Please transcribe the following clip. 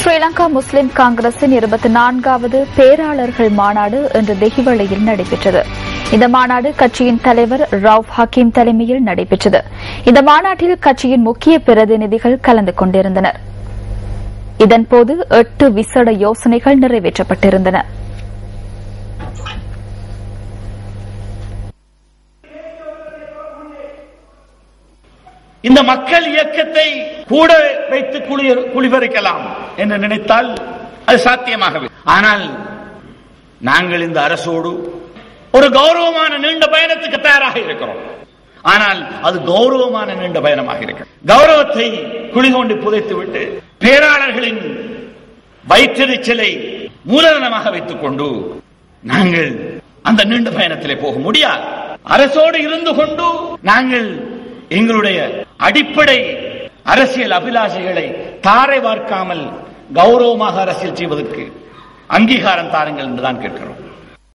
ஸ்ரீலங்கா முஸ்லிம் காங்கிரசின் இருபத்தி நான்காவது பேராளர்கள் மாநாடு இன்று தெஹிவளியில் நடைபெற்றது. இந்த மாநாடு கட்சியின் தலைவர் ரவுப் ஹக்கீம் தலைமையில் நடைபெற்றது. இந்த மாநாட்டில் கட்சியின் முக்கிய பிரதிநிதிகள் கலந்து கொண்டிருந்தனர். இதன்போது எட்டு விசேட யோசனைகள் நிறைவேற்றப்பட்டிருந்தன. இந்த மக்கள் இயக்கத்தை கூட வைத்து குளி- குளிபறிக்கலாம் என்று நினைத்தால் அது சாத்தியமாகவே ஆனால் நாங்கள் இந்த அரசோடு ஒரு கௌரவமான நீண்ட பயணத்துக்கு தயாராக இருக்கிறோம். ஆனால் அது கௌரவமான நீண்ட பயணமாக இருக்கிறது. கௌரவத்தை குளிகொண்டு புதைத்து விட்டு பேராளர்களின் வயிற்றெரிச்சலை மூலதனமாக வைத்துக் கொண்டு நாங்கள் அந்த நீண்ட பயணத்திலே போக முடியாது. அரசோடு இருந்து கொண்டு நாங்கள் எங்களுடைய அடிப்படை அரசியல் அபிலாஷைகளை தாரை பார்க்காமல் கௌரவமாக அரசியல் செய்வதற்கு அங்கீகாரம் தாருங்கள் என்றுதான் கேட்கிறோம்.